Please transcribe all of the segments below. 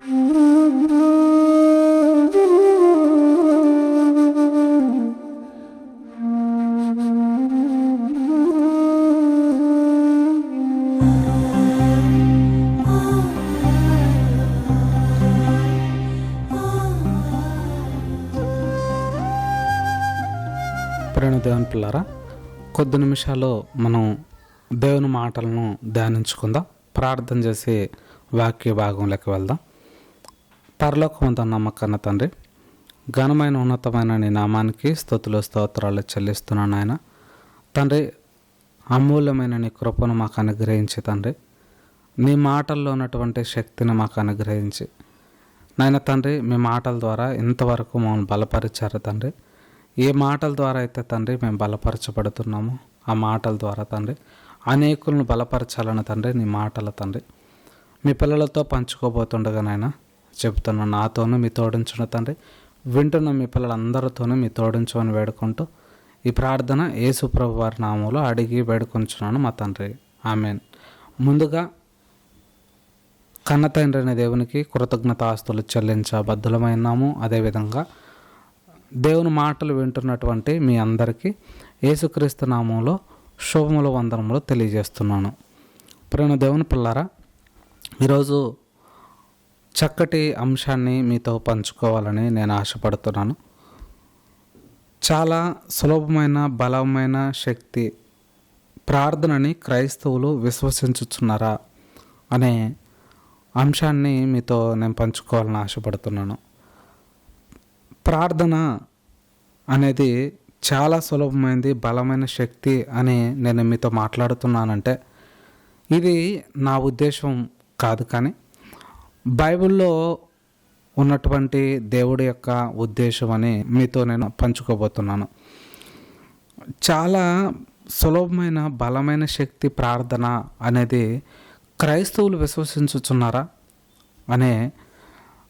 ప్రేణ దేవుని పిల్లారా కొద్ది నిమిషాల్లో మనం దేవుని మాటలను ధ్యానించుకుందాం. ప్రార్థన చేసి వాక్య భాగంలోకి వెళ్దాం. పరలోకమంత నమ్మకన్న తండ్రి ఘనమైన ఉన్నతమైన నీ నామానికి స్థుతులు స్తోత్రాలు చెల్లిస్తున్నాను ఆయన తండ్రి అమూల్యమైన నీ కృపను మాకు అనుగ్రహించి తండ్రి. నీ మాటల్లో ఉన్నటువంటి శక్తిని మాకు అనుగ్రహించి. నాయన తండ్రి మీ మాటల ద్వారా ఇంతవరకు మమ్మల్ని బలపరిచారు తండ్రి. ఏ మాటల ద్వారా అయితే తండ్రి మేము బలపరచబడుతున్నామో ఆ మాటల ద్వారా తండ్రి అనేకులను బలపరచాలని తండ్రి నీ మాటల తండ్రి. మీ పిల్లలతో పంచుకోబోతుండగా నాయన నాతోనూ మీ తోడించున్న తండ్రి. వింటున్న మీ పిల్లలందరితోనూ మీ తోడించమని వేడుకుంటూ ఈ ప్రార్థన యేసుప్రభు వారి నామంలో అడిగి వేడుకొంచున్నాను మా తండ్రి. ఆమెన్. ముందుగా కన్న తండ్రి అనే దేవునికి కృతజ్ఞతాస్తులు చెల్లించ చెల్లించబద్ధులమైనాము అదేవిధంగా దేవుని మాటలు వింటున్నటువంటి మీ అందరికీ యేసుక్రీస్తు నామంలో శుభముల వందనములు తెలియజేస్తున్నాను. ప్రేమ దేవుని పిల్లారా ఈరోజు చక్కటి అంశాన్ని మీతో పంచుకోవాలని నేను ఆశపడుతున్నాను. చాలా సులభమైన బలమైన శక్తి ప్రార్థనని క్రైస్తవులు విశ్వసించుచున్నారా అనే అంశాన్ని మీతో నేను పంచుకోవాలని ఆశపడుతున్నాను. ప్రార్థన అనేది చాలా సులభమైనది బలమైన శక్తి అని నేను మీతో మాట్లాడుతున్నానంటే ఇది నా ఉద్దేశం కాదు కానీ బైబిల్లో ఉన్నటువంటి దేవుడి యొక్క ఉద్దేశం అని మీతో నేను పంచుకోబోతున్నాను. చాలా సులభమైన బలమైన శక్తి ప్రార్థన అనేది క్రైస్తవులు విశ్వసించుచున్నారా అనే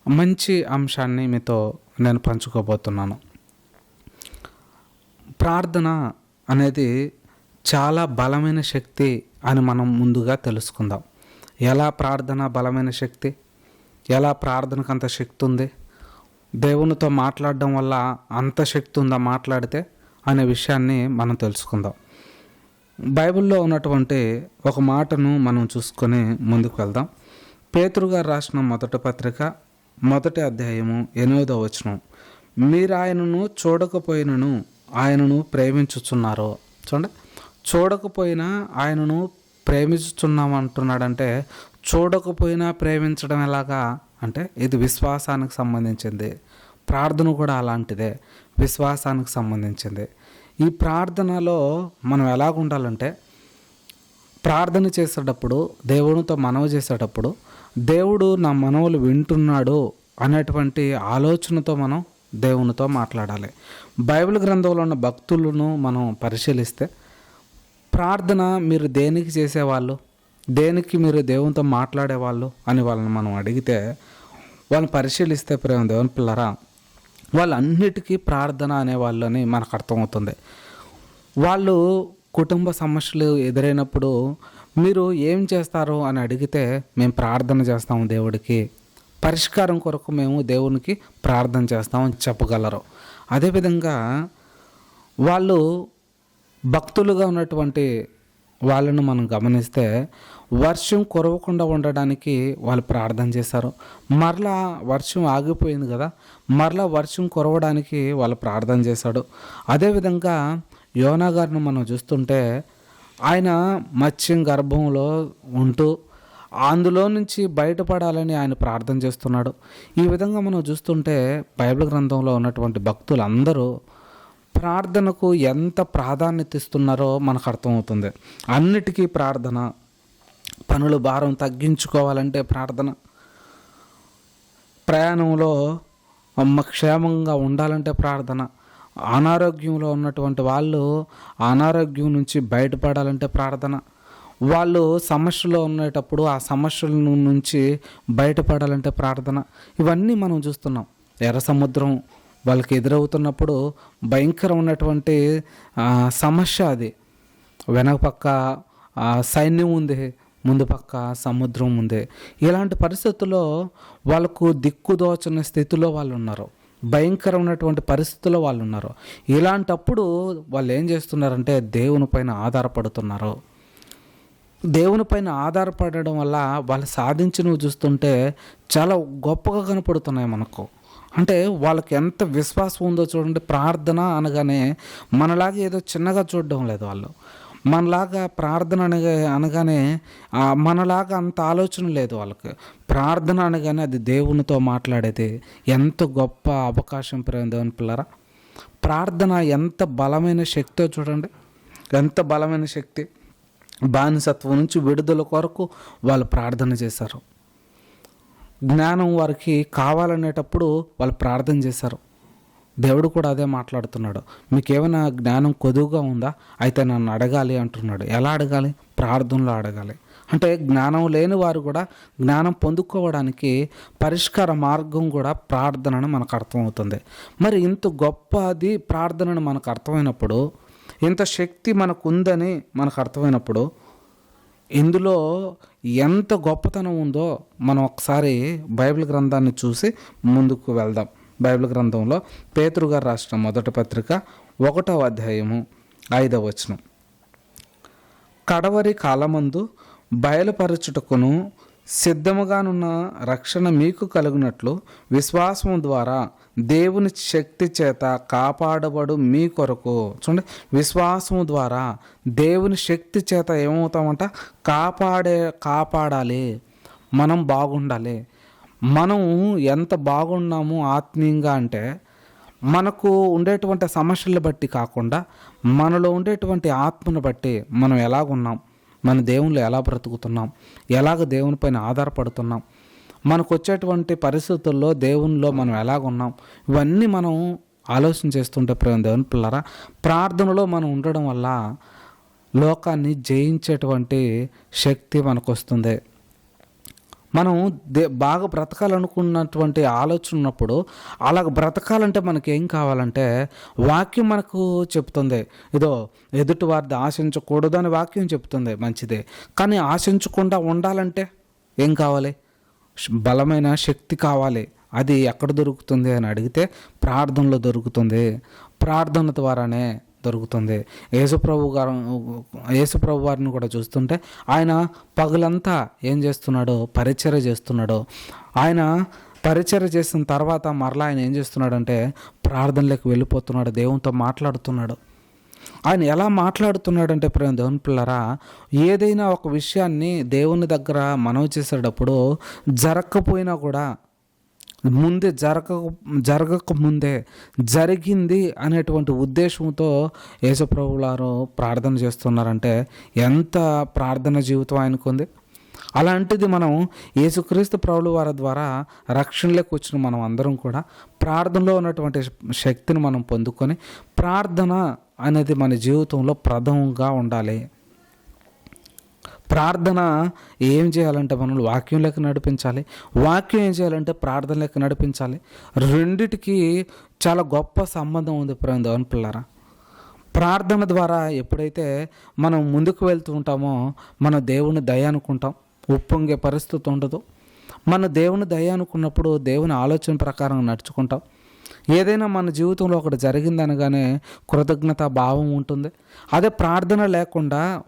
మంచి అంశాన్ని మీతో నేను పంచుకోబోతున్నాను. ప్రార్థన అనేది చాలా బలమైన శక్తి అని మనం ముందుగా తెలుసుకుందాం. ఎలా ప్రార్థన బలమైన శక్తి? ఎలా ప్రార్థనకు అంత శక్తి ఉంది? దేవునితో మాట్లాడడం వల్ల అంత శక్తి ఉందా మాట్లాడితే అనే విషయాన్ని మనం తెలుసుకుందాం. బైబిల్లో ఉన్నటువంటి ఒక మాటను మనం చూసుకొని ముందుకు వెళ్దాం. పేతృగారు రాసిన మొదటి పత్రిక మొదటి అధ్యాయము ఎనిమిదో వచనం. మీరు ఆయనను చూడకపోయినను ఆయనను ప్రేమించుచున్నారు? చూడండి. చూడకపోయినా ఆయనను ప్రేమిస్తున్నామంటున్నాడంటే అంటున్నాడంటే చూడకపోయినా ప్రేమించడం ఎలాగా? అంటే ఇది విశ్వాసానికి సంబంధించింది. ప్రార్థన కూడా అలాంటిదే విశ్వాసానికి సంబంధించింది. ఈ ప్రార్థనలో మనం ఎలాగ ఉండాలంటే ప్రార్థన చేసేటప్పుడు దేవునితో మనవి చేసేటప్పుడు దేవుడు నా మనవులు వింటున్నాడు అనేటువంటి ఆలోచనతో మనం దేవునితో మాట్లాడాలి. బైబిల్ గ్రంథంలో ఉన్న భక్తులను మనం పరిశీలిస్తే ప్రార్థన మీరు దేనికి చేసేవాళ్ళు? దేనికి మీరు దేవునితో మాట్లాడేవాళ్ళు? అని వాళ్ళని మనం అడిగితే వాళ్ళని పరిశీలిస్తే ప్రేమ దేవుని పిల్లరా వాళ్ళన్నిటికీ ప్రార్థన అనేవాళ్ళు అని మనకు అర్థమవుతుంది. వాళ్ళు కుటుంబ సమస్యలు ఎదురైనప్పుడు మీరు ఏం చేస్తారు అని అడిగితే మేము ప్రార్థన చేస్తాము దేవుడికి. పరిష్కారం కొరకు మేము దేవునికి ప్రార్థన చేస్తామని చెప్పగలరు. అదేవిధంగా వాళ్ళు భక్తులుగా ఉన్నటువంటి వాళ్ళను మనం గమనిస్తే వర్షం కురవకుండా ఉండడానికి వాళ్ళు ప్రార్థన చేశారు. మరలా వర్షం ఆగిపోయింది కదా మరలా వర్షం కురవడానికి వాళ్ళు ప్రార్థన చేశాడు. అదేవిధంగా యోనా గారిని మనం చూస్తుంటే ఆయన మత్స్యం గర్భంలో ఉంటూ అందులో నుంచి బయటపడాలని ఆయన ప్రార్థన చేస్తున్నాడు. ఈ విధంగా మనం చూస్తుంటే బైబిల్ గ్రంథంలో ఉన్నటువంటి భక్తులు అందరూ ప్రార్థనకు ఎంత ప్రాధాన్యత ఇస్తున్నారో మనకు అర్థమవుతుంది. అన్నిటికీ ప్రార్థన పనుల భారం తగ్గించుకోవాలంటే ప్రార్థన. ప్రయాణంలో అమ్మ క్షేమంగా ఉండాలంటే ప్రార్థన. అనారోగ్యంలో ఉన్నటువంటి వాళ్ళు అనారోగ్యం నుంచి బయటపడాలంటే ప్రార్థన. వాళ్ళు సమస్యలో ఉండేటప్పుడు ఆ సమస్యల నుంచి బయటపడాలంటే ప్రార్థన. ఇవన్నీ మనం చూస్తున్నాం. ఎర్ర సముద్రం వాళ్ళకి ఎదురవుతున్నప్పుడు భయంకరమైనటువంటి సమస్య అది. వెనక పక్క సైన్యం ఉంది ముందు పక్క సముద్రం ఉంది. ఇలాంటి పరిస్థితుల్లో వాళ్ళకు దిక్కుదోచని స్థితిలో వాళ్ళు ఉన్నారు భయంకరమైనటువంటి పరిస్థితుల్లో వాళ్ళు ఉన్నారు ఇలాంటప్పుడు వాళ్ళు ఏం చేస్తున్నారంటే దేవుని పైన ఆధారపడుతున్నారు. దేవుని పైన ఆధారపడడం వల్ల వాళ్ళు సాధించినవి చూస్తుంటే చాలా గొప్పగా కనపడుతున్నాయి మనకు. అంటే వాళ్ళకి ఎంత విశ్వాసం ఉందో చూడండి ప్రార్థన అనగానే మనలాగా ఏదో చిన్నగా చూడడం లేదు వాళ్ళు. మనలాగా ప్రార్థన అనగా అనగానే మనలాగా అంత ఆలోచన లేదు వాళ్ళకి. ప్రార్థన అనగానే అది దేవునితో మాట్లాడేది ఎంత గొప్ప అవకాశం ప్రేమ దేవుని పిల్లరా. ప్రార్థన ఎంత బలమైన శక్తో చూడండి ఎంత బలమైన శక్తి. బానిసత్వం నుంచి విడుదల కొరకు వాళ్ళు ప్రార్థన చేశారు. జ్ఞానం వారికి కావాలనేటప్పుడు వాళ్ళు ప్రార్థన చేశారు. దేవుడు కూడా అదే మాట్లాడుతున్నాడు. మీకు ఏమైనా జ్ఞానం కొదువుగా ఉందా? అయితే నన్ను అడగాలి అంటున్నాడు. ఎలా అడగాలి? ప్రార్థనలో అడగాలి. అంటే జ్ఞానం లేని వారు కూడా జ్ఞానం పొందుకోవడానికి పరిష్కార మార్గం కూడా ప్రార్థనను మనకు అర్థమవుతుంది. మరి ఇంత గొప్పది ప్రార్థనను మనకు అర్థమైనప్పుడు ఇంత శక్తి మనకు ఉందని మనకు అర్థమైనప్పుడు ఇందులో ఎంత గొప్పతనం ఉందో మనం ఒకసారి బైబిల్ గ్రంథాన్ని చూసి ముందుకు వెళ్దాం. బైబిల్ గ్రంథంలో పేతురు గారు రాసిన మొదటి పత్రిక ఒకటవ అధ్యాయము ఐదవ వచనం. కడవరి కాలమందు బయలుపరచుటకును సిద్ధముగానున్న రక్షణ మీకు కలుగునట్లు విశ్వాసము ద్వారా దేవుని శక్తి చేత కాపాడబడు మీ కొరకు. చూడండి విశ్వాసము ద్వారా దేవుని శక్తి చేత ఏమవుతామంట? కాపాడే కాపాడాలి. మనం బాగుండాలి. మనం ఎంత బాగున్నాము ఆత్మీయంగా అంటే మనకు ఉండేటువంటి సమస్యలు బట్టి కాకుండా మనలో ఉండేటువంటి ఆత్మను బట్టి మనం ఎలాగున్నాం? మన దేవుళ్ళు ఎలా బ్రతుకుతున్నాం? ఎలాగ దేవుని పైన ఆధారపడుతున్నాం? మనకు వచ్చేటువంటి పరిస్థితుల్లో దేవునిలో మనం ఎలాగున్నాం? ఇవన్నీ మనం ఆలోచన చేస్తుంటే ప్రేమ దేవుని పిల్లరా ప్రార్థనలో మనం ఉండడం వల్ల లోకాన్ని జయించేటువంటి శక్తి మనకు వస్తుంది మనం దే బాగా బ్రతకాలనుకున్నటువంటి ఆలోచన ఉన్నప్పుడు అలా బ్రతకాలంటే మనకి ఏం కావాలంటే వాక్యం మనకు చెప్తుంది. ఏదో ఎదుటి వారిది ఆశించకూడదు అని వాక్యం చెప్తుంది మంచిదే. కానీ ఆశించకుండా ఉండాలంటే ఏం కావాలి? బలమైన శక్తి కావాలి. అది ఎక్కడ దొరుకుతుంది అని అడిగితే ప్రార్థనలో దొరుకుతుంది. ప్రార్థన ద్వారానే దొరుకుతుంది. యేసుప్రభు గారు యేసుప్రభు వారిని కూడా చూస్తుంటే ఆయన పగులంతా ఏం చేస్తున్నాడు పరిచర్య చేస్తున్నాడు ఆయన పరిచర్య చేసిన తర్వాత మరలా ఆయన ఏం చేస్తున్నాడంటే ప్రార్థనలకు వెళ్ళిపోతున్నాడు దేవునితో మాట్లాడుతున్నాడు. ఆయన ఎలా మాట్లాడుతున్నాడంటే ప్రేమ దేవుని పిల్లరా ఏదైనా ఒక విషయాన్ని దేవుని దగ్గర మనవి చేసేటప్పుడు జరగకపోయినా కూడా ముందే జరగక జరగక ముందే జరిగింది అనేటువంటి ఉద్దేశంతో యేసుప్రభులారు ప్రార్థన చేస్తున్నారంటే ఎంత ప్రార్థన జీవితం ఆయనకు ఉంది? అలాంటిది మనం యేసుక్రీస్తు ప్రభుల వారి ద్వారా రక్షణలోకి వచ్చిన మనం అందరం కూడా ప్రార్థనలో ఉన్నటువంటి శక్తిని మనం పొందుకొని ప్రార్థన అనేది మన జీవితంలో ప్రథమంగా ఉండాలి. ప్రార్థన ఏం చేయాలంటే మనం లెక్క నడిపించాలి. వాక్యం ఏం చేయాలంటే ప్రార్థన లెక్క నడిపించాలి. రెండిటికి చాలా గొప్ప సంబంధం ఉంది దేవన్ పిల్లరా. ప్రార్థన ద్వారా ఎప్పుడైతే మనం ముందుకు వెళ్తూ ఉంటామో మన దేవుని దయ అనుకుంటాం. ఉప్పొంగే పరిస్థితి ఉండదు. మన దేవుని దయ అనుకున్నప్పుడు దేవుని ఆలోచన ప్రకారం నడుచుకుంటాం. ఏదైనా మన జీవితంలో ఒకటి జరిగిందనగానే కృతజ్ఞత భావం ఉంటుంది. అదే ప్రార్థన లేకుండా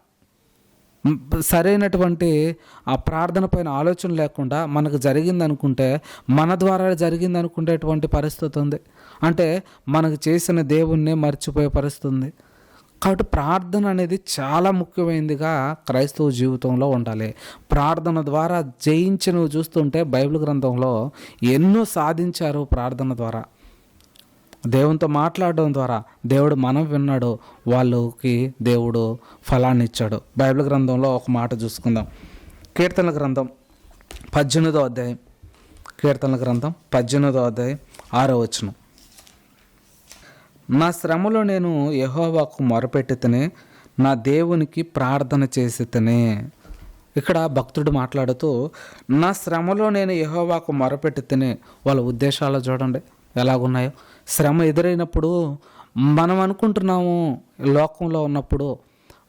సరైనటువంటి ఆ ప్రార్థన పైన ఆలోచన లేకుండా మనకు జరిగింది అనుకుంటే మన ద్వారా జరిగింది అనుకునేటువంటి పరిస్థితి ఉంది. అంటే మనకు చేసిన దేవుణ్ణే మర్చిపోయే పరిస్థితి ఉంది. కాబట్టి ప్రార్థన అనేది చాలా ముఖ్యమైనదిగా క్రైస్తవ జీవితంలో ఉండాలి. ప్రార్థన ద్వారా జయించినవి చూస్తుంటే బైబిల్ గ్రంథంలో ఎన్నో సాధించారు ప్రార్థన ద్వారా. దేవునితో మాట్లాడడం ద్వారా దేవుడు మనం విన్నాడు వాళ్ళకి దేవుడు ఫలాన్ని ఇచ్చాడు. బైబిల్ గ్రంథంలో ఒక మాట చూసుకుందాం. కీర్తనల గ్రంథం పద్దెనిమిదో అధ్యాయం. కీర్తనల గ్రంథం పద్దెనిమిదో అధ్యాయం ఆరో వచనం. నా శ్రమలో నేను యహోవాకు మొరపెట్టితేనే నా దేవునికి ప్రార్థన చేసితేనే ఇక్కడ భక్తుడు మాట్లాడుతూ నా శ్రమలో నేను యహోవాకు మొరపెట్టితేనే వాళ్ళ ఉద్దేశాలు చూడండి. ఎలాగున్నాయో. శ్రమ ఎదురైనప్పుడు మనం అనుకుంటున్నాము లోకంలో ఉన్నప్పుడు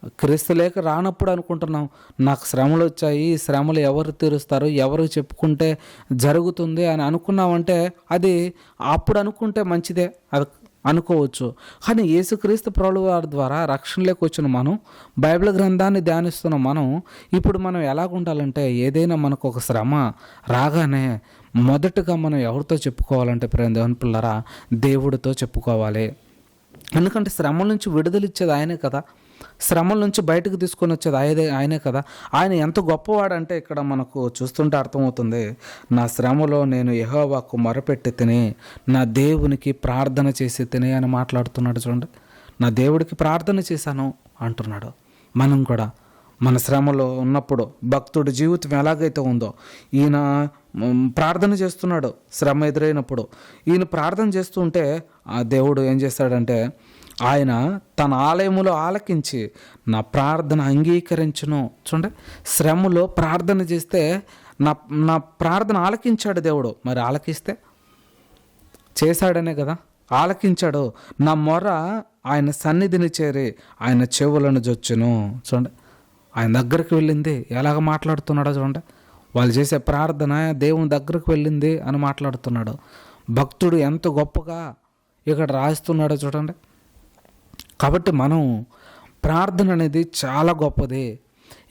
క్రీస్తు లేక రానప్పుడు అనుకుంటున్నాం నాకు శ్రమలు వచ్చాయి శ్రమలు ఎవరు తీరుస్తారు ఎవరు చెప్పుకుంటే జరుగుతుంది అని అనుకున్నామంటే అది అప్పుడు అనుకుంటే మంచిదే అది అనుకోవచ్చు. కానీ యేసుక్రీస్తు ప్రభుల వారి ద్వారా రక్షణలోకి వచ్చిన మనం బైబిల్ గ్రంథాన్ని ధ్యానిస్తున్న మనం ఇప్పుడు మనం ఎలాగుండాలంటే ఏదైనా మనకు ఒక శ్రమ రాగానే మొదటగా మనం ఎవరితో చెప్పుకోవాలంటే ప్రేమ దేవుని పిల్లరా దేవుడితో చెప్పుకోవాలి. ఎందుకంటే శ్రమల నుంచి విడుదలిచ్చేది ఆయనే కదా. శ్రమల నుంచి బయటకు తీసుకొని వచ్చేది ఆయనే ఆయనే కదా. ఆయన ఎంత గొప్పవాడంటే ఇక్కడ మనకు చూస్తుంటే అర్థమవుతుంది నా శ్రమలో నేను యహోవాకు మొరపెట్టి తిని నా దేవునికి ప్రార్థన చేసి తిని అని మాట్లాడుతున్నాడు చూడండి. నా దేవుడికి ప్రార్థన చేశాను అంటున్నాడు. మనం కూడా మన శ్రమలో ఉన్నప్పుడు భక్తుడి జీవితం ఎలాగైతే ఉందో ఈయన ప్రార్థన చేస్తున్నాడు శ్రమ ఎదురైనప్పుడు. ఈయన ప్రార్థన చేస్తుంటే ఆ దేవుడు ఏం చేస్తాడంటే ఆయన తన ఆలయములో ఆలకించి నా ప్రార్థన అంగీకరించను. చూడండి శ్రమలో ప్రార్థన చేస్తే నా నా ప్రార్థన ఆలకించాడు దేవుడు. మరి ఆలకిస్తే? చేశాడనే కదా? ఆలకించాడు. నా మొర ఆయన సన్నిధిని చేరి ఆయన చెవులను జొచ్చును. చూడండి ఆయన దగ్గరికి వెళ్ళింది. ఎలాగ మాట్లాడుతున్నాడో చూడండి. వాళ్ళు చేసే ప్రార్థన దేవుని దగ్గరకు వెళ్ళింది అని మాట్లాడుతున్నాడు. భక్తుడు ఎంత గొప్పగా ఇక్కడ రాస్తున్నాడో చూడండి. కాబట్టి మనం ప్రార్థన అనేది చాలా గొప్పది.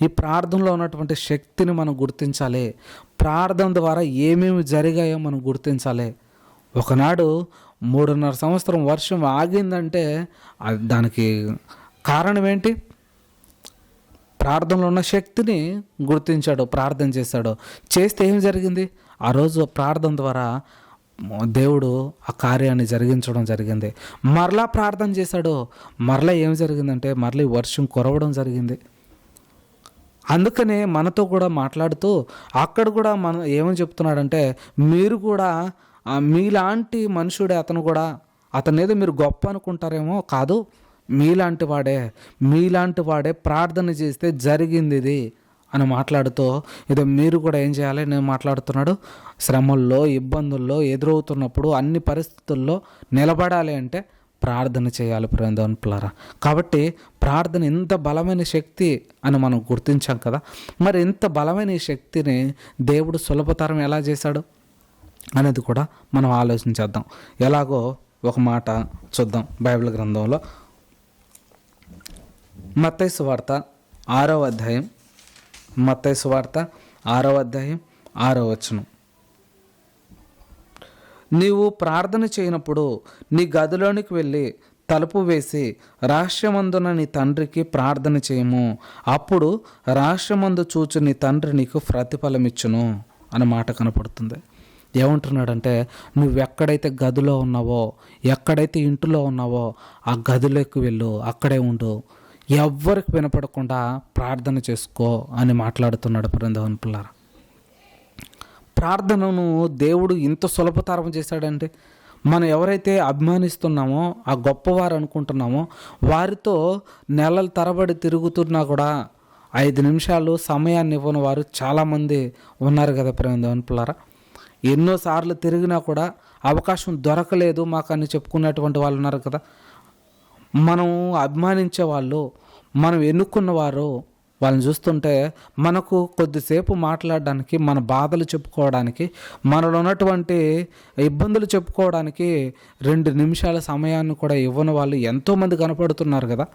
ఈ ప్రార్థనలో ఉన్నటువంటి శక్తిని మనం గుర్తించాలి. ప్రార్థన ద్వారా ఏమేమి జరిగాయో మనం గుర్తించాలి. ఒకనాడు మూడున్నర సంవత్సరం వర్షం ఆగిందంటే దానికి కారణం ఏంటి? ప్రార్థనలో ఉన్న శక్తిని గుర్తించాడు ప్రార్థన చేశాడు. చేస్తే ఏం జరిగింది? ఆ రోజు ప్రార్థన ద్వారా దేవుడు ఆ కార్యాన్ని జరిగించడం జరిగింది. మరలా ప్రార్థన చేశాడు. మరలా ఏం జరిగిందంటే మరలా ఈ వర్షం కురవడం జరిగింది. అందుకనే మనతో కూడా మాట్లాడుతూ అక్కడ కూడా మన ఏమని చెప్తున్నాడంటే మీరు కూడా మీలాంటి మనుషుడే అతను కూడా అతని ఏదో మీరు గొప్ప అనుకుంటారేమో కాదు మీలాంటి వాడే మీలాంటి వాడే ప్రార్థన చేస్తే జరిగింది ఇది అని మాట్లాడుతూ ఏదో మీరు కూడా ఏం చేయాలి? నేను మాట్లాడుతున్నాడు శ్రమల్లో ఇబ్బందుల్లో ఎదురవుతున్నప్పుడు అన్ని పరిస్థితుల్లో నిలబడాలి అంటే ప్రార్థన చేయాలి ప్రేందోన్పులారా కాబట్టి ప్రార్థన ఇంత బలమైన శక్తి అని మనం గుర్తించాం కదా. మరి ఇంత బలమైన ఈ శక్తిని దేవుడు సులభతరం ఎలా చేశాడు అనేది కూడా మనం ఆలోచించేద్దాం ఎలాగో ఒక మాట చూద్దాం బైబిల్ గ్రంథంలో. మత్తైసు వార్త ఆరో అధ్యాయం. మత్తైసు వార్త ఆరో అధ్యాయం ఆరో వచనం. నీవు ప్రార్థన చేయనప్పుడు నీ గదిలోనికి వెళ్ళి తలుపు వేసి రహస్యమందున నీ తండ్రికి ప్రార్థన చేయము. అప్పుడు రహస్యమందు చూచు నీ తండ్రి నీకు ప్రతిఫలమిచ్చును అన్న మాట కనపడుతుంది. ఏమంటున్నాడంటే నువ్వు ఎక్కడైతే గదిలో ఉన్నావో ఎక్కడైతే ఇంటిలో ఉన్నావో ఆ గదిలోకి వెళ్ళు అక్కడే ఉండు. ఎవ్వరికి వినపడకుండా ప్రార్థన చేసుకో అని మాట్లాడుతున్నాడు బృందావన్ పిల్లారా. ప్రార్థనను దేవుడు ఇంత సులభతరం చేశాడంటే మనం ఎవరైతే అభిమానిస్తున్నామో ఆ గొప్పవారు అనుకుంటున్నామో వారితో నెలల తరబడి తిరుగుతున్నా కూడా ఐదు నిమిషాలు సమయాన్ని ఇవ్వని వారు చాలామంది ఉన్నారు కదా ప్రేమదేవన్ పిల్లరా. ఎన్నోసార్లు తిరిగినా కూడా అవకాశం దొరకలేదు మాకు అని చెప్పుకున్నటువంటి వాళ్ళు ఉన్నారు కదా. మనం అభిమానించే వాళ్ళు మనం ఎన్నుకున్న వారు వాళ్ళని చూస్తుంటే మనకు కొద్దిసేపు మాట్లాడడానికి మన బాధలు చెప్పుకోవడానికి మనలో ఉన్నటువంటి ఇబ్బందులు చెప్పుకోవడానికి రెండు నిమిషాల సమయాన్ని కూడా ఇవ్వని వాళ్ళు ఎంతోమంది కనపడుతున్నారు కదా.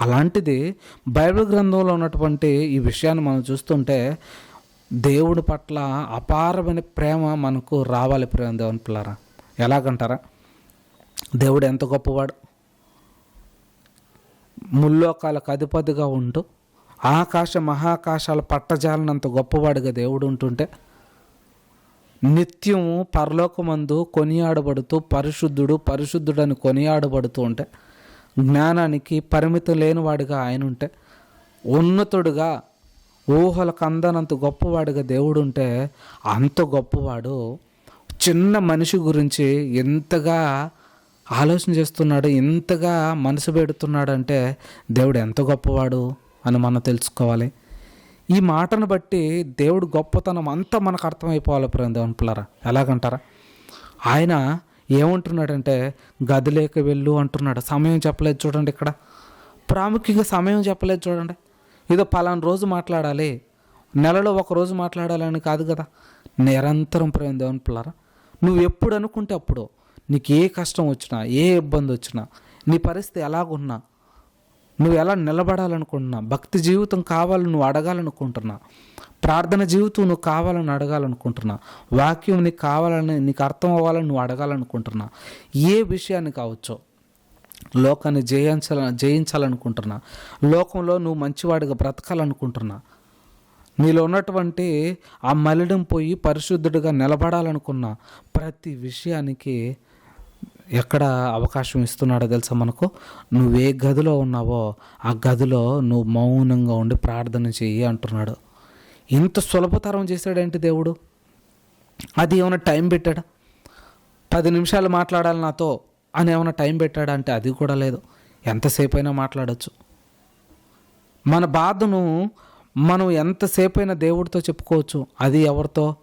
అలాంటిది బైబిల్ గ్రంథంలో ఉన్నటువంటి ఈ విషయాన్ని మనం చూస్తుంటే దేవుడి పట్ల అపారమైన ప్రేమ మనకు రావాలి ప్రేమ దేవుని పిల్లరా. ఎలాగంటారా? దేవుడు ఎంత గొప్పవాడు? ముల్లోకాలకు అధిపతిగా ఉంటూ ఆకాశ మహాకాశాల పట్టజాలనంత గొప్పవాడిగా దేవుడు ఉంటుంటే నిత్యము పరలోకమందు కొనియాడబడుతూ పరిశుద్ధుడు పరిశుద్ధుడని కొనియాడబడుతూ ఉంటే జ్ఞానానికి పరిమితి లేనివాడిగా ఆయన ఉంటే ఉన్నతుడుగా ఊహలకు అందనంత గొప్పవాడిగా దేవుడు ఉంటే అంత గొప్పవాడు చిన్న మనిషి గురించి ఎంతగా ఆలోచన చేస్తున్నాడు ఎంతగా మనసు పెడుతున్నాడు అంటే దేవుడు ఎంత గొప్పవాడు అని మనం తెలుసుకోవాలి. ఈ మాటను బట్టి దేవుడు గొప్పతనం అంతా మనకు అర్థమైపోవాలి ప్రేమ దేవుని పిల్లరా. ఎలాగంటారా? ఆయన ఏమంటున్నాడంటే గదిలేక వెళ్ళు అంటున్నాడు. సమయం చెప్పలేదు చూడండి ఇక్కడ. ప్రాముఖ్యంగా సమయం చెప్పలేదు చూడండి. ఏదో పలానా రోజు మాట్లాడాలి. నెలలో ఒక రోజు మాట్లాడాలని కాదు కదా. నిరంతరం ప్రేమ దేవుని పిల్లరా. నువ్వు ఎప్పుడు అనుకుంటే అప్పుడు నీకు ఏ కష్టం వచ్చినా ఏ ఇబ్బంది వచ్చినా నీ పరిస్థితి ఎలాగున్నా నువ్వు ఎలా నిలబడాలనుకుంటున్నా భక్తి జీవితం కావాలని నువ్వు అడగాలనుకుంటున్నా ప్రార్థన జీవితం నువ్వు కావాలని అడగాలనుకుంటున్నా వాక్యం నీకు కావాలని నీకు అర్థం అవ్వాలని నువ్వు అడగాలనుకుంటున్నా ఏ విషయాన్ని కావచ్చో లోకాన్ని జయించాల జయించాలనుకుంటున్నా లోకంలో నువ్వు మంచివాడిగా బ్రతకాలనుకుంటున్నా నీలో ఉన్నటువంటి ఆ మలిడం పోయి పరిశుద్ధుడిగా నిలబడాలనుకున్న ప్రతి విషయానికి ఎక్కడ అవకాశం ఇస్తున్నాడో తెలుసా మనకు? నువ్వు ఏ గదిలో ఉన్నావో ఆ గదిలో నువ్వు మౌనంగా ఉండి ప్రార్థన చెయ్యి అంటున్నాడు. ఇంత సులభతరం చేశాడేంటి దేవుడు? అది ఏమైనా టైం పెట్టాడా? పది నిమిషాలు మాట్లాడాలి నాతో అని ఏమైనా టైం పెట్టాడా అంటే అది కూడా లేదు. ఎంతసేపు అయినా మాట్లాడచ్చు. మన బాధను మనం ఎంతసేపు అయినా దేవుడితో చెప్పుకోవచ్చు. అది ఎవరితో?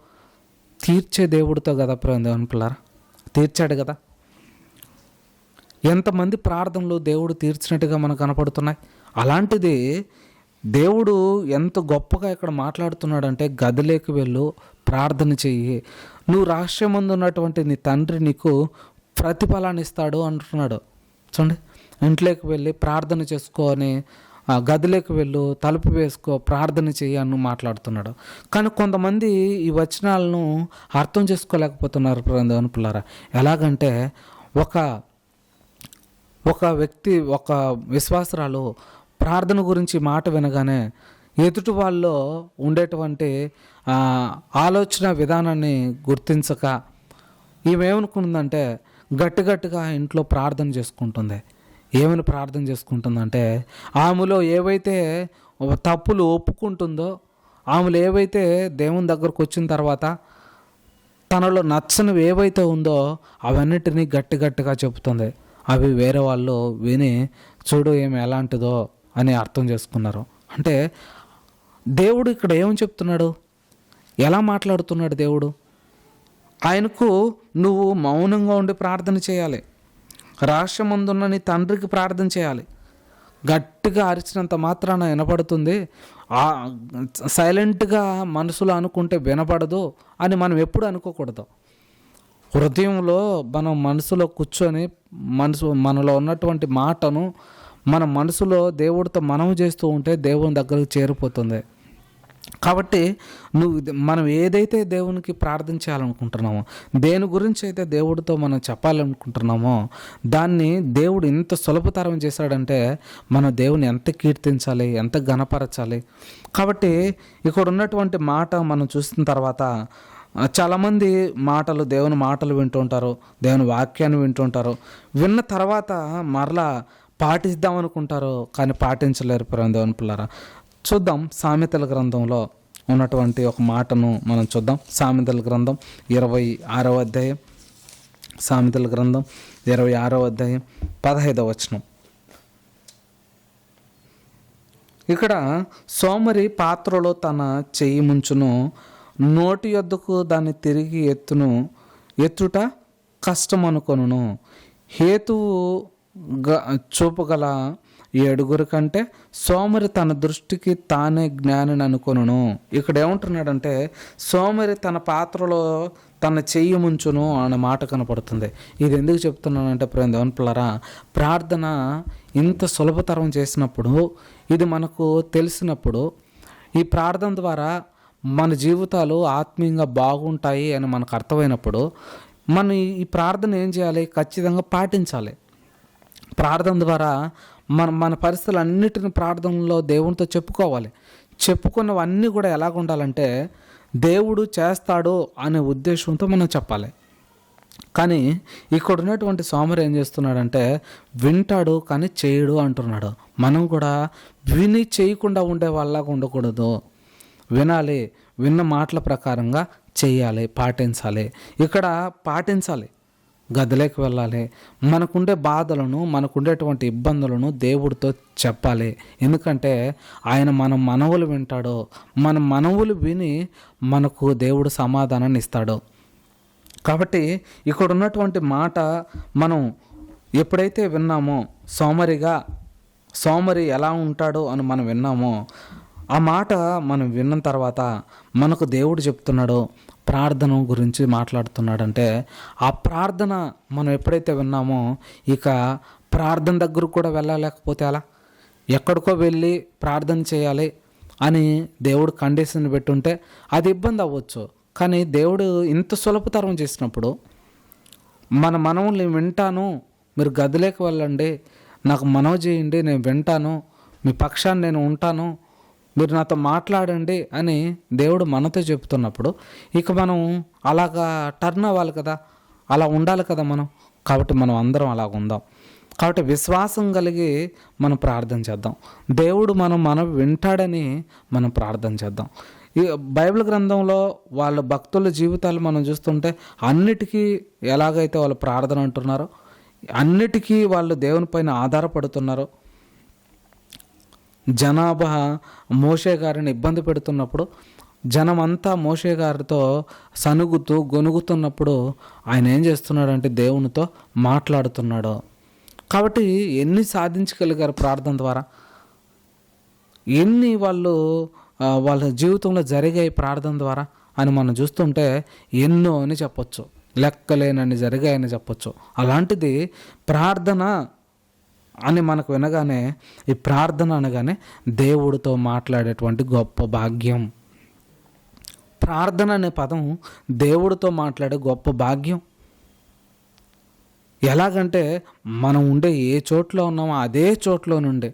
తీర్చే దేవుడితో కదా దేవుని పిల్లరా? తీర్చాడు కదా? ఎంతమంది ప్రార్థనలు దేవుడు తీర్చినట్టుగా మనకు కనపడుతున్నాయి? అలాంటిది దేవుడు ఎంత గొప్పగా ఇక్కడ మాట్లాడుతున్నాడంటే గదిలోకి వెళ్ళు ప్రార్థన చెయ్యి. నువ్వు రహస్యమందు ఉన్నటువంటి నీ తండ్రి నీకు ప్రతిఫలాన్ని ఇస్తాడు అంటున్నాడు. చూడండి. ఇంట్లోకి వెళ్ళి ప్రార్థన చేసుకొని ఆ గదిలోకి వెళ్ళు తలుపు వేసుకో ప్రార్థన చెయ్యి అని మాట్లాడుతున్నాడు. కానీ కొంతమంది ఈ వచనాలను అర్థం చేసుకోలేకపోతున్నారు పిల్లారా. ఎలాగంటే ఒక ఒక వ్యక్తి ఒక విశ్వాసరాలు ప్రార్థన గురించి మాట వినగానే ఎదుటి వాళ్ళలో ఉండేటువంటి ఆలోచన విధానాన్ని గుర్తించక ఈమెమనుకుందంటే గట్టిగట్టిగా ఇంట్లో ప్రార్థన చేసుకుంటుంది. ఏమని ప్రార్థన చేసుకుంటుందంటే ఆమెలో ఏవైతే తప్పులు ఒప్పుకుంటుందో ఆమెలో ఏవైతే దేవుని దగ్గరకు వచ్చిన తర్వాత తనలో నచ్చనివి ఏవైతే ఉందో అవన్నిటినీ గట్టి గట్టిగా చెబుతుంది. అవి వేరే వాళ్ళు విని చూడు ఏమి ఎలాంటిదో అని అర్థం చేసుకున్నారు. అంటే దేవుడు ఇక్కడ ఏమని చెప్తున్నాడు? ఎలా మాట్లాడుతున్నాడు దేవుడు? ఆయనకు నువ్వు మౌనంగా ఉండి ప్రార్థన చేయాలి. రహస్యమందున్న నీ తండ్రికి ప్రార్థన చేయాలి. గట్టిగా అరిచినంత మాత్రాన వినపడుతుంది. ఆ సైలెంట్గా మనసులో అనుకుంటే వినపడదు అని మనం ఎప్పుడు అనుకోకూడదు. హృదయంలో మనం మనసులో కూర్చొని మనసు మనలో ఉన్నటువంటి మాటను మన మనసులో దేవుడితో మనం చేస్తూ ఉంటే దేవుని దగ్గరకు చేరిపోతుంది. కాబట్టి నువ్వు మనం ఏదైతే దేవునికి ప్రార్థన చేయాలనుకుంటున్నామో దేని గురించి అయితే దేవుడితో మనం చెప్పాలనుకుంటున్నామో దాన్ని దేవుడు ఇంత సులభతరం చేశాడంటే మన దేవుని ఎంత కీర్తించాలి ఎంత గణపరచాలి కాబట్టి ఇక్కడ ఉన్నటువంటి మాట మనం చూసిన తర్వాత చాలామంది మాటలు దేవుని మాటలు వింటుంటారు దేవుని వాక్యాన్ని వింటుంటారు విన్న తర్వాత మరలా పాటిద్దాం అనుకుంటారు కానీ పాటించలేరు దేవుని పిల్లరా. చూద్దాం సామెతల గ్రంథంలో ఉన్నటువంటి ఒక మాటను మనం చూద్దాం. సామెతల గ్రంథం ఇరవై ఆరవ అధ్యాయం. సామెతల గ్రంథం ఇరవై ఆరవ అధ్యాయం పదహైదవ వచనం. ఇక్కడ సోమరి పాత్రలో తన చెయ్యి ముంచును నోటి యొద్దకు దాన్ని తిరిగి ఎత్తును ఎత్తుట కష్టం అనుకొనును హేతువు చూపగల ఏడుగురు కంటే సోమరి తన దృష్టికి తానే జ్ఞానిని అనుకొను ఇక్కడ ఏమంటున్నాడంటే సోమరి తన పాత్రలో తన చెయ్యి ముంచును అనే మాట కనపడుతుంది. ఇది ఎందుకు చెప్తున్నానంటే ప్రేమ దేవన్పులరా ప్రార్థన ఇంత సులభతరం చేసినప్పుడు ఇది మనకు తెలిసినప్పుడు ఈ ప్రార్థన ద్వారా మన జీవితాలు ఆత్మీయంగా బాగుంటాయి అని మనకు అర్థమైనప్పుడు మనం ఈ- ప్రార్థన ఏం చేయాలి? ఖచ్చితంగా పాటించాలి. ప్రార్థన ద్వారా మన మన పరిస్థితులు అన్నిటిని ప్రార్థనలో దేవునితో చెప్పుకోవాలి. చెప్పుకున్నవన్నీ కూడా ఎలాగ ఉండాలంటే దేవుడు చేస్తాడు అనే ఉద్దేశంతో మనం చెప్పాలి. కానీ ఇక్కడ ఉన్నటువంటి సోమరు ఏం చేస్తున్నాడంటే వింటాడు కానీ చేయడు అంటున్నాడు. మనం కూడా విని చేయకుండా ఉండే వాళ్ళగా ఉండకూడదు. వినాలి విన్న మాటల ప్రకారంగా చేయాలి పాటించాలి. ఇక్కడ పాటించాలి గదిలోకి వెళ్ళాలి. మనకుండే బాధలను మనకుండేటువంటి ఇబ్బందులను దేవుడితో చెప్పాలి. ఎందుకంటే ఆయన మన మనవులు వింటాడు. మన మనవులు విని మనకు దేవుడు సమాధానాన్ని ఇస్తాడు. కాబట్టి ఇక్కడ ఉన్నటువంటి మాట మనం ఎప్పుడైతే విన్నామో సోమరిగా సోమరి ఎలా ఉంటాడో అని మనం విన్నామో ఆ మాట మనం విన్న తర్వాత మనకు దేవుడు చెప్తున్నాడో ప్రార్థన గురించి మాట్లాడుతున్నాడంటే ఆ ప్రార్థన మనం ఎప్పుడైతే విన్నామో ఇక ప్రార్థన దగ్గరకు కూడా వెళ్ళలేకపోతే అలా ఎక్కడికో వెళ్ళి ప్రార్థన చేయాలి అని దేవుడు కండిషన్ పెట్టుంటే అది ఇబ్బంది అవ్వచ్చు. కానీ దేవుడు ఇంత సులభతరం చేసినప్పుడు మన మనవుల్ని వింటాను మీరు గదిలోకి వెళ్ళండి నాకు మనవి చేయండి నేను వింటాను మీ పక్షాన్ని నేను ఉంటాను మీరు నాతో మాట్లాడండి అని దేవుడు మనతో చెప్తున్నప్పుడు ఇక మనం అలాగా టర్న్ అవ్వాలి కదా. అలా ఉండాలి కదా మనం. కాబట్టి మనం అందరం అలాగ ఉందాం. కాబట్టి విశ్వాసం కలిగి మనం ప్రార్థన చేద్దాం. దేవుడు మనం మనం వింటాడని మనం ప్రార్థన చేద్దాం. ఈ బైబిల్ గ్రంథంలో వాళ్ళ భక్తుల జీవితాలు మనం చూస్తుంటే అన్నిటికీ ఎలాగైతే వాళ్ళు ప్రార్థన అంటున్నారో అన్నిటికీ వాళ్ళు దేవుని పైన ఆధారపడుతున్నారో. జనాభా మోషే గారిని ఇబ్బంది పెడుతున్నప్పుడు జనమంతా మోషే గారితో సనుగుతూ గొనుగుతున్నప్పుడు ఆయన ఏం చేస్తున్నాడంటే దేవునితో మాట్లాడుతున్నాడు. కాబట్టి ఎన్ని సాధించగలిగారు ప్రార్థన ద్వారా? ఎన్ని వాళ్ళు వాళ్ళ జీవితంలో జరిగాయి ప్రార్థన ద్వారా అని మనం చూస్తుంటే ఎన్నో అని చెప్పొచ్చు. లెక్కలేనని జరిగాయని చెప్పొచ్చు. అలాంటిది ప్రార్థన అని మనకు వినగానే ఈ ప్రార్థన అనగానే దేవుడితో మాట్లాడేటువంటి గొప్ప భాగ్యం. ప్రార్థన అనే పదం దేవుడితో మాట్లాడే గొప్ప భాగ్యం. ఎలాగంటే మనం ఉండే ఏ చోట్లో ఉన్నామో అదే చోట్లో నుండే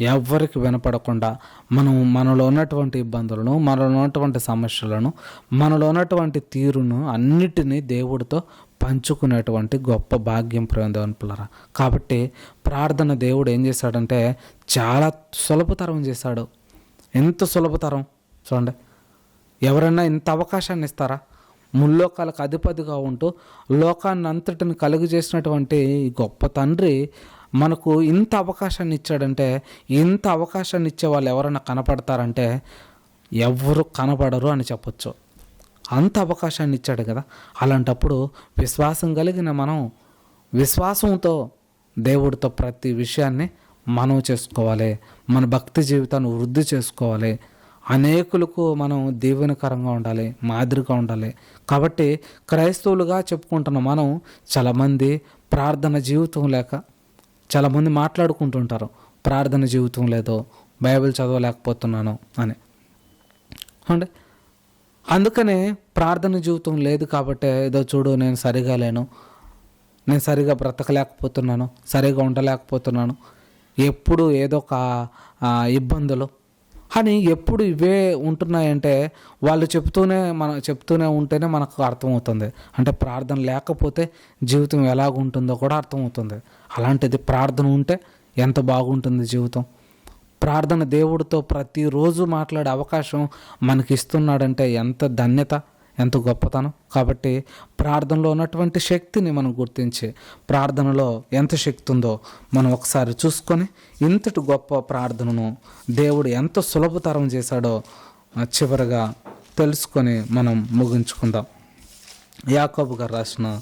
ఎవ్వరికి వినపడకుండా మనం మనలో ఉన్నటువంటి ఇబ్బందులను మనలో ఉన్నటువంటి సమస్యలను మనలో ఉన్నటువంటి తీరును అన్నిటినీ దేవుడితో పంచుకునేటువంటి గొప్ప భాగ్యం ప్రేమదేవనుపులరా కాబట్టి ప్రార్థన దేవుడు ఏం చేశాడంటే చాలా సులభతరం చేశాడు. ఎంత సులభతరం? చూడండి. ఎవరైనా ఇంత అవకాశాన్ని ఇస్తారా? ముల్లోకాలకు అధిపతిగా ఉంటూ లోకాన్ని అంతటిని కలుగు చేసినటువంటి గొప్ప తండ్రి మనకు ఇంత అవకాశాన్ని ఇచ్చాడంటే ఇంత అవకాశాన్ని ఇచ్చే వాళ్ళు ఎవరైనా కనపడతారంటే ఎవరు కనపడరు అని చెప్పొచ్చు. అంత అవకాశాన్ని ఇచ్చాడు కదా. అలాంటప్పుడు విశ్వాసం కలిగిన మనం విశ్వాసంతో దేవుడితో ప్రతి విషయాన్ని మనం చేసుకోవాలి. మన భక్తి జీవితాన్ని వృద్ధి చేసుకోవాలి. అనేకులకు మనం దీవెనకరంగా ఉండాలి మాదిరిగా ఉండాలి. కాబట్టి క్రైస్తవులుగా చెప్పుకుంటున్న మనం చాలామంది ప్రార్థన జీవితం లేక చాలామంది మాట్లాడుకుంటుంటారు. ప్రార్థన జీవితం లేదో బైబిల్ చదవలేకపోతున్నాను అని. అంటే అందుకనే ప్రార్థన జీవితం లేదు కాబట్టి ఏదో చూడు నేను సరిగా లేను నేను సరిగా బ్రతకలేకపోతున్నాను సరిగా ఉండలేకపోతున్నాను. ఎప్పుడు ఏదో ఒక ఇబ్బందులు అని ఎప్పుడు ఇవే ఉంటున్నాయంటే వాళ్ళు చెప్తూనే మన చెప్తూనే ఉంటేనే మనకు అర్థమవుతుంది. అంటే ప్రార్థన లేకపోతే జీవితం ఎలాగుంటుందో కూడా అర్థమవుతుంది. అలాంటిది ప్రార్థన ఉంటే ఎంత బాగుంటుంది జీవితం? ప్రార్థన దేవుడితో ప్రతిరోజు మాట్లాడే అవకాశం మనకి ఇస్తున్నాడంటే ఎంత ధన్యత? ఎంత గొప్పతనం? కాబట్టి ప్రార్థనలో ఉన్నటువంటి శక్తిని మనం గుర్తించి ప్రార్థనలో ఎంత శక్తి ఉందో మనం ఒకసారి చూసుకొని ఇంతటి గొప్ప ప్రార్థనను దేవుడు ఎంత సులభతరం చేశాడో చివరిగా చివరగా తెలుసుకొని మనం ముగించుకుందాం. యాకోబు గారు రాసిన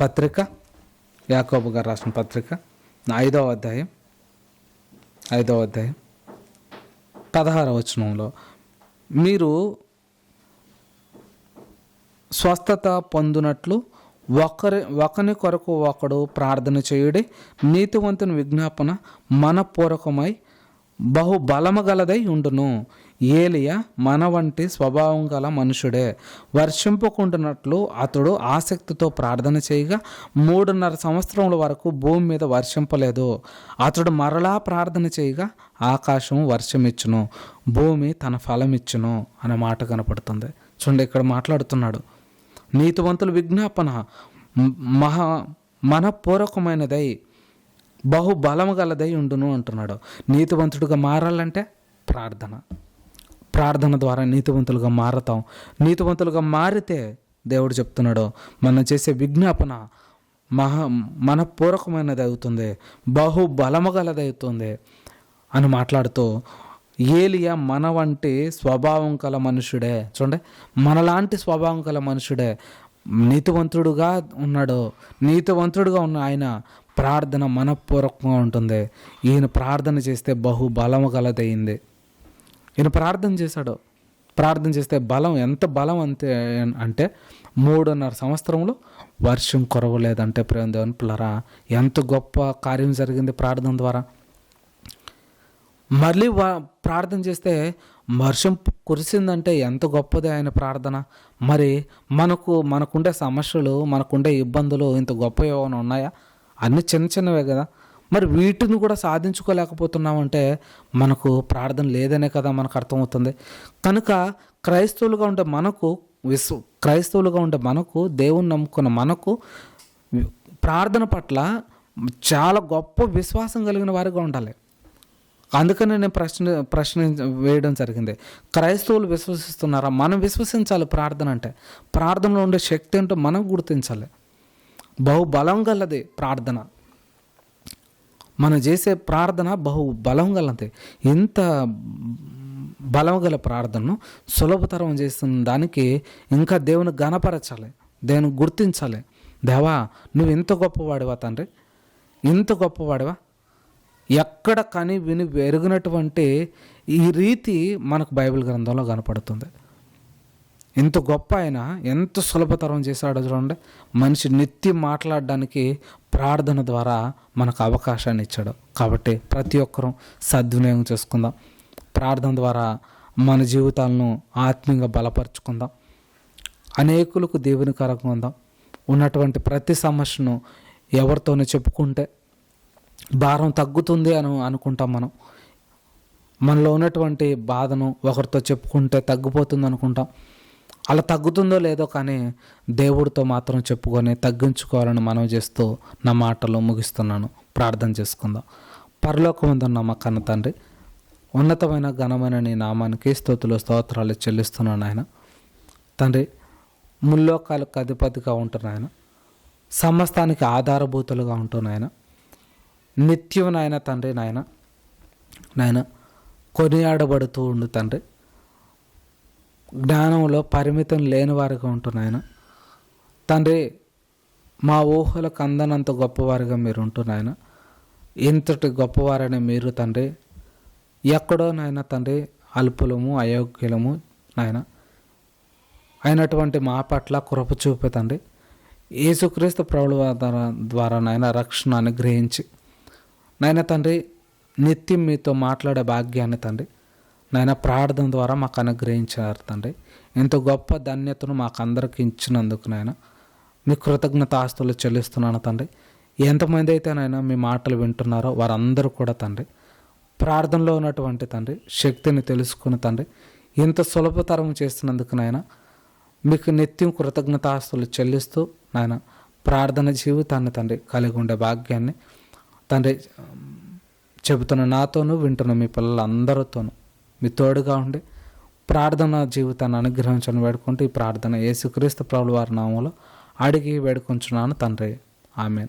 పత్రిక యాకోబు గారు రాసిన పత్రిక ఐదవ అధ్యాయం ఐదవ అధ్యాయం పదహారవ వచనంలో మీరు స్వస్థత పొందునట్లు ఒకరి ఒకని కొరకు ఒకడు ప్రార్థన చేయుడి నీతివంతుని విజ్ఞాపన మనపూర్వకమై బహు బలము గలదై ఉండును. ఏలియా మన వంటి స్వభావం గల మనుషుడే. వర్షింపుకుంటున్నట్లు అతడు ఆసక్తితో ప్రార్థన చేయగా మూడున్నర సంవత్సరముల వరకు భూమి మీద వర్షింపలేదు. అతడు మరలా ప్రార్థన చేయగా ఆకాశం వర్షమిచ్చును భూమి తన ఫలమిచ్చును అనే మాట కనపడుతుంది. చూడండి ఇక్కడ మాట్లాడుతున్నాడు. నీతివంతుల విజ్ఞాపన మహా మనపూర్వకమైనదై బహు బలము గలదై ఉండును అంటున్నాడు. నీతివంతుడిగా మారాలంటే ప్రార్థన. ప్రార్థన ద్వారా నీతివంతులుగా మారతాం. నీతివంతులుగా మారితే దేవుడు చెప్తున్నాడు మనం చేసే విజ్ఞాపన మహా మనపూర్వకమైనది అవుతుంది బహు బలము గలది అవుతుంది అని మాట్లాడుతూ ఏలియా మన వంటి స్వభావం కల మనుషుడే. చూడండి మనలాంటి స్వభావం కల మనుషుడే. నీతివంతుడుగా ఉన్నాడు. నీతివంతుడుగా ఉన్న ఆయన ప్రార్థన మనపూర్వకంగా ఉంటుంది. ఈయన ప్రార్థన చేస్తే బహు బలము కలదయింది. ఈయన ప్రార్థన చేశాడు. ప్రార్థన చేస్తే బలం ఎంత బలం అంతే అంటే మూడున్నర సంవత్సరంలో వర్షం కురవలేదంటే ప్రేమ దేవుని పిల్లరా ఎంత గొప్ప కార్యం జరిగింది ప్రార్థన ద్వారా. మళ్ళీ వా ప్రార్థన చేస్తే వర్షం కురిసిందంటే ఎంత గొప్పది ఆయన ప్రార్థన. మరి మనకు మనకుండే సమస్యలు మనకుండే ఇబ్బందులు ఇంత గొప్ప ఏమైనా ఉన్నాయా? అన్ని చిన్న చిన్నవే కదా. మరి వీటిని కూడా సాధించుకోలేకపోతున్నామంటే మనకు ప్రార్థన లేదనే కదా మనకు అర్థమవుతుంది. కనుక క్రైస్తవులుగా ఉండే మనకు విశ్వ క్రైస్తవులుగా ఉండే మనకు దేవుని నమ్ముకున్న మనకు ప్రార్థన పట్ల చాలా గొప్ప విశ్వాసం కలిగిన వారిగా ఉండాలి. అందుకనే నేను ప్రశ్న ప్రశ్న వేయడం జరిగింది. క్రైస్తవులు విశ్వసిస్తున్నారా? మనం విశ్వసించాలి ప్రార్థన అంటే. ప్రార్థనలో ఉండే శక్తి ఏంటో మనం గుర్తించాలి. బహుబలం గలది ప్రార్థన. మనం చేసే ప్రార్థన బహు బలం గలది. ఎంత బలం గల ప్రార్థనను సులభతరం చేస్తున్న దానికి ఇంకా దేవుని గణపరచాలి. దేవుని గుర్తించాలి. దేవా నువ్వు ఇంత గొప్పవాడివా తండ్రి? ఇంత గొప్పవాడివా? ఎక్కడ కని విని పెరిగినటువంటి ఈ రీతి మనకు బైబిల్ గ్రంథంలో కనపడుతుంది. ఎంత గొప్ప ఆయన ఎంత సులభతరం చేశాడో చూడండి. మనిషి నిత్యం మాట్లాడడానికి ప్రార్థన ద్వారా మనకు అవకాశాన్ని ఇచ్చాడు. కాబట్టి ప్రతి ఒక్కరూ సద్వినియోగం చేసుకుందాం. ప్రార్థన ద్వారా మన జీవితాలను ఆత్మీయంగా బలపరుచుకుందాం. అనేకులకు దేవుని ఉందాం. ఉన్నటువంటి ప్రతి సమస్యను ఎవరితోనూ చెప్పుకుంటే భారం తగ్గుతుంది అని అనుకుంటాం మనం. మనలో ఉన్నటువంటి బాధను ఒకరితో చెప్పుకుంటే తగ్గిపోతుంది అనుకుంటాం. అలా తగ్గుతుందో లేదో కానీ దేవుడితో మాత్రం చెప్పుకొని తగ్గించుకోవాలని మనం చేస్తూ నా మాటలు ముగిస్తున్నాను. ప్రార్థన చేసుకుందాం. పరలోకమందున్న మా కన్న తండ్రి ఉన్నతమైన ఘనమైన నీ నామానికి స్థుతులు స్తోత్రాలు చెల్లిస్తున్నాను ఆయన తండ్రి ముల్లోకాలకు అధిపతిగా ఉంటున్నాయన. సమస్తానికి ఆధారభూతులుగా ఉంటున్నాయన. నిత్యం నాయన తండ్రి నాయన నాయన కొనియాడబడుతూ ఉండు తండ్రి. జ్ఞానంలో పరిమితం లేని వారిగా ఉంటున్నాయన తండ్రి మా ఊహలకు అందనంత గొప్పవారిగా మీరు ఉంటున్నాయన ఇంతటి గొప్పవారని మీరు తండ్రి ఎక్కడో నాయన తండ్రి అల్పులము అయోగ్యులము నాయన. అయినటువంటి మా పట్ల కృప చూపే తండ్రి. యేసుక్రీస్తు ప్రభుల ద్వారా ద్వారా నాయన రక్షణ అనుగ్రహించి నాయన తండ్రి నిత్యం మీతో మాట్లాడే భాగ్యాన్ని తండ్రి నాయన ప్రార్థన ద్వారా మాకు అనుగ్రహించారు తండ్రి. ఇంత గొప్ప ధన్యతను మాకు అందరికి ఇచ్చినందుకు నాయన మీ కృతజ్ఞత ఆస్తులు చెల్లిస్తున్నాను తండ్రి. ఎంతమంది అయితే నాయన మీ మాటలు వింటున్నారో వారందరూ కూడా తండ్రి ప్రార్థనలో ఉన్నటువంటి తండ్రి శక్తిని తెలుసుకుని తండ్రి ఇంత సులభతరం చేస్తున్నందుకు నాయన మీకు నిత్యం కృతజ్ఞతాస్తులు చెల్లిస్తూ నాయన ప్రార్థన జీవితాన్ని తండ్రి కలిగి ఉండే భాగ్యాన్ని తండ్రి చెబుతున్న నాతోనూ వింటున్న మీ పిల్లలందరితోనూ మీ తోడుగా ఉండి ప్రార్థన జీవితాన్ని అనుగ్రహించని వేడుకుంటూ ఈ ప్రార్థన యేసుక్రీస్తు ప్రభుల వారి నామంలో అడిగి వేడుకుంటున్నాను తండ్రి. ఆమె